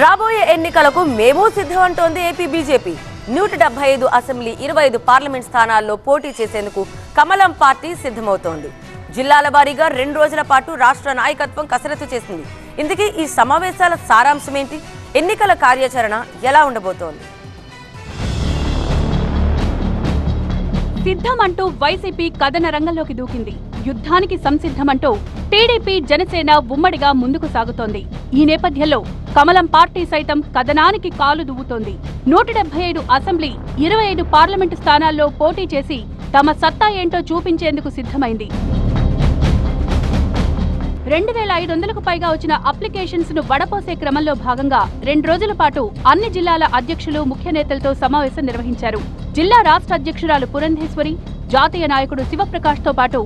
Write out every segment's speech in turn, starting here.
రాబోయే ఎన్నికలకు మేము సిద్ధమంటోంది ఏపీ బీజేపీ. నూట డెబ్బై ఐదు అసెంబ్లీ ఇరవై ఐదు పార్లమెంట్ స్థానాల్లో పోటీ చేసేందుకు కమలం పార్టీ సిద్ధమవుతోంది. జిల్లాల వారీగా రెండు రోజుల పాటు రాష్ట్ర నాయకత్వం కసరత్తు చేసింది. ఇందుకే ఈ సమావేశాల సారాంశం ఏంటి? ఎన్నికల కార్యాచరణ ఎలా ఉండబోతోంది? సిద్ధమంటూ వైసీపీ కథన రంగంలోకి దూకింది. యుద్ధానికి సంసిద్ధమంటూ టీడీపీ జనసేన ఉమ్మడిగా ముందుకు సాగుతోంది. ఈ నేపథ్యంలో కమలం పార్టీ సైతం కథనానికి కాలు దువ్వుతోంది నూట డెబ్బై ఐదు అసెంబ్లీ ఇరవై ఐదు పార్లమెంటు స్థానాల్లో పోటీ చేసి తమ సత్తా ఏంటో చూపించేందుకు సిద్ధమైంది. రెండు వేల ఐదు వందలకు పైగా వచ్చిన అప్లికేషన్స్ను వడపోసే క్రమంలో భాగంగా రెండు రోజుల పాటు అన్ని జిల్లాల అధ్యక్షులు ముఖ్య నేతలతో సమావేశం నిర్వహించారు. జిల్లా రాష్ట్ర అధ్యక్షురాలు పురంధేశ్వరి జాతీయ నాయకుడు శివప్రకాష్తో పాటు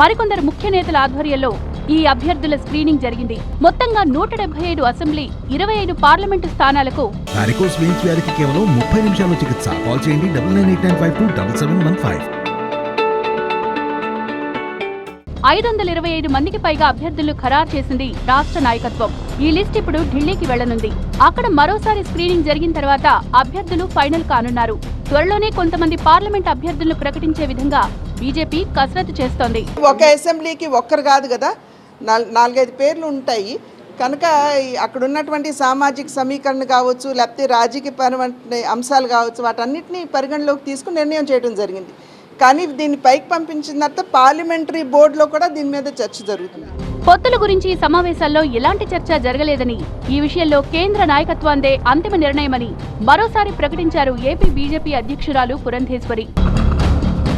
మరికొందరు ముఖ్య నేతల ఆధ్వర్యంలో ఈ అభ్యర్థుల స్క్రీనింగ్ జరిగింది. మొత్తంగా నూట డెబ్బై ఐదు అసెంబ్లీ ఇరవై ఐదు పార్లమెంటు స్థానాలకు వారికోస్ వెయిన్స్ వ్యాధికి కేవలం ముప్పై నిమిషాల్లో చికిత్స. కాల్ చేయండి double nine eight nine five two double seven one five. ఐదు వందల ఇరవై ఐదు మందికి పైగా అభ్యర్థులు ఖరారు చేసింది రాష్ట్ర నాయకత్వం. ఈ లిస్ట్ ఇప్పుడు ఢిల్లీకి వెళ్ళనుంది అక్కడ మరోసారి స్క్రీనింగ్ జరిగిన తర్వాత అభ్యర్థులు ఫైనల్ కానున్నారు. త్వరలోనే కొంతమంది పార్లమెంట్ అభ్యర్థులను ప్రకటించే విధంగా బీజేపీ కసరత్తు చేస్తోంది. ఒక అసెంబ్లీకి ఒక్కరు కాదు కదా? నాల్- నాలుగైదు పేర్లు ఉంటాయి. కనుక అక్కడ ఉన్నటువంటి సామాజిక సమీకరణ కావచ్చు లేకపోతే రాజకీయపరమైన అంశాలు కావచ్చు వాటన్నిటిని పరిగణలోకి తీసుకుని నిర్ణయం చేయడం జరిగింది. కానీ దీన్ని పైకి పంపించిన తర్వాత పార్లమెంటరీ బోర్డులో కూడా దీని మీద చర్చ జరుగుతుంది. పొత్తుల గురించి ఈ సమావేశాల్లో ఎలాంటి చర్చ జరగలేదని ఈ విషయంలో కేంద్ర నాయకత్వాందే అంతిమ నిర్ణయమని మరోసారి ప్రకటించారు ఏపీ బీజేపీ అధ్యక్షురాలు పురంధేశ్వరి.